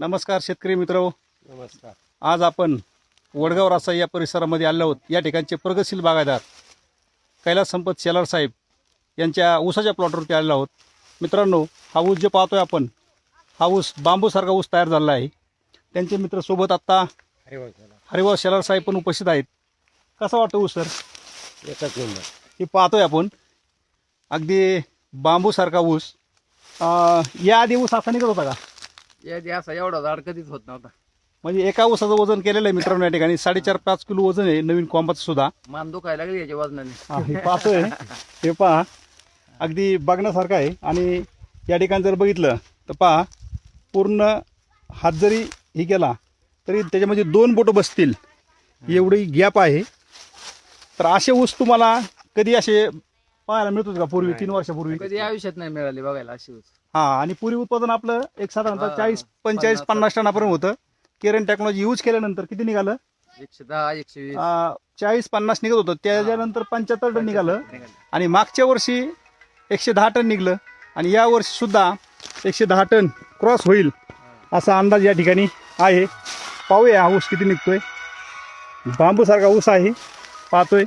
नमस्कार शेतकरी मित्र. नमस्कार. आज आपण वडगाव रासा या परिसरामध्ये आलो आहोत. या ठिकाणचे प्रगतशील बागायदार कैलास संपत शेलार साहेब यांच्या ऊसाच्या प्लॉटवरती आलेलो आहोत. मित्रांनो हा ऊस जे पाहतोय आपण हा ऊस बांबूसारखा ऊस तयार झालेला आहे. त्यांचे मित्र सोबत आत्ता हरिभाऊ शेलार. साहेब पण उपस्थित आहेत. कसा वाटतो ऊस सर? एकच नंबर. हे पाहतोय आपण. अगदी बांबूसारखा ऊस. याआधी ऊस असा निघत होता का? यादी असा एवढा झाड कधीच होत नव्हता. म्हणजे एका ऊसाचं वजन केलेलं आहे मित्रांनो या ठिकाणी. साडेचार पाच किलो वजन आहे नवीन कॉम्बाचं सुद्धा. मान दुखायला लागली याच्या वजनाने. हा, हे पाहतोय हे पहा अगदी बघण्यासारखं आहे. आणि या ठिकाणी जर बघितलं तर पहा पूर्ण हात जरी हे केला तरी त्याच्यामध्ये दोन बोटं बसतील. एवढी गॅप आहे. तर असे ऊस तुम्हाला कधी असे पाहायला मिळतात का पूर्वी? तीन वर्षापूर्वी. कधी आयुष्यात नाही मिळाली बघायला अशी ऊस. हा आणि पूर्वी उत्पादन आपलं एक साधारणतः हा, चाळीस पंचेचाळीस पन्नास, पन्नास टनापर्यंत होतं. केरन टेक्नॉलॉजी यूज केल्यानंतर किती निघालं? एकशे दहा एकशे वीस. अं, चाळीस पन्नास निघत होतं. त्याच्यानंतर पंच्याहत्तर टन निघालं. निघाली. आणि मागच्या वर्षी एकशे दहा टन निघलं. आणि या वर्षी सुद्धा एकशे दहा टन क्रॉस होईल असा अंदाज या ठिकाणी आहे. पाहूया हा ऊस किती निघतोय. बांबूसारखा ऊस आहे. पाहतोय.